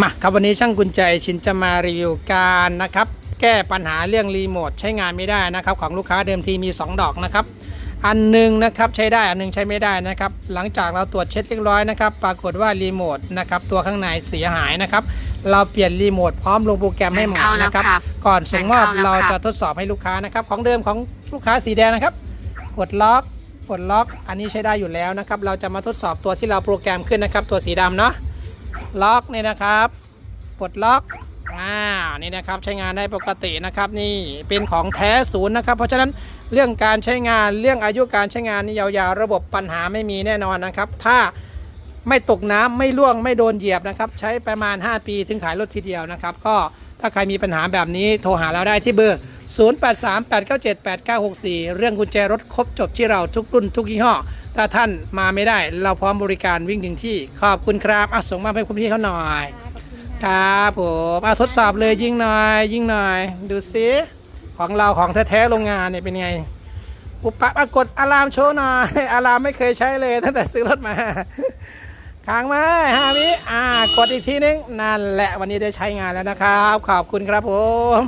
มาครับวันนี้ช่างกุญแจชินจะมารีวิวการนะครับ แก้ปัญหาเรื่องรีโมทใช้งานไม่ได้นะครับ ของลูกค้าเดิมทีมี 2 ดอกนะครับ อันหนึ่งนะครับใช้ได้อันหนึงใช้ไม่ได้นะครับ หลังจากเราตรวจเช็คเรียบร้อยนะครับ ปรากฏว่ารีโมทนะครับตัวข้างในเสียหายนะครับ เราเปลี่ยนรีโมทพร้อมลงโปรแกรมให้หมดเข้าแล้วนะครับครับ ก่อนส่งมอบเข้าแล้วเราครับจะทดสอบให้ลูกค้านะครับ ของเดิมของลูกค้าสีแดงนะครับ กดล็อกกดล็อก อันนี้ใช้ได้อยู่แล้วนะครับ เราจะมาทดสอบตัวที่เราโปรแกรมขึ้นนะครับ ตัวสีดำเนาะ ล็อกเนี่ยนะครับกดล็อกอ่านี่นะครับใช้งานได้ปกตินะครับ นี่เป็นของแท้ศูนย์นะครับ เพราะฉะนั้นเรื่องการใช้งานเรื่องอายุการใช้งานนี่ยาวๆ ระบบปัญหาไม่มีแน่นอนนะครับ ถ้าไม่ตกน้ำไม่ล่วงไม่โดนเหยียบนะครับ ใช้ประมาณ 5 ปีถึงขายรถทีเดียวนะครับ ก็ถ้าใครมีปัญหาแบบนี้โทรหาเราได้ที่เบอร์ 0838978964 เรื่องกุญแจรถครบจบที่เราทุกรุ่นทุกยี่ห้อ ถ้าท่านมาไม่ได้เราพร้อมบริการวิ่งถึงที่ ขอบคุณครับอะส่งมาให้คุณพี่เขาหน่อย ครับผมอะทดสอบเลยยิงหน่อย ยิงหน่อย ดูซิของเราของแท้ๆโรงงานเนี่ยเป็นไงอุปปะกดอะลามโชว์หน่อยอะลามไม่เคยใช้เลยตั้งแต่ซื้อรถมาค้างมาห้าวิอ่ากดอีกทีนึง นั่นแหละวันนี้ได้ใช้งานแล้วนะครับ ขอบคุณครับผม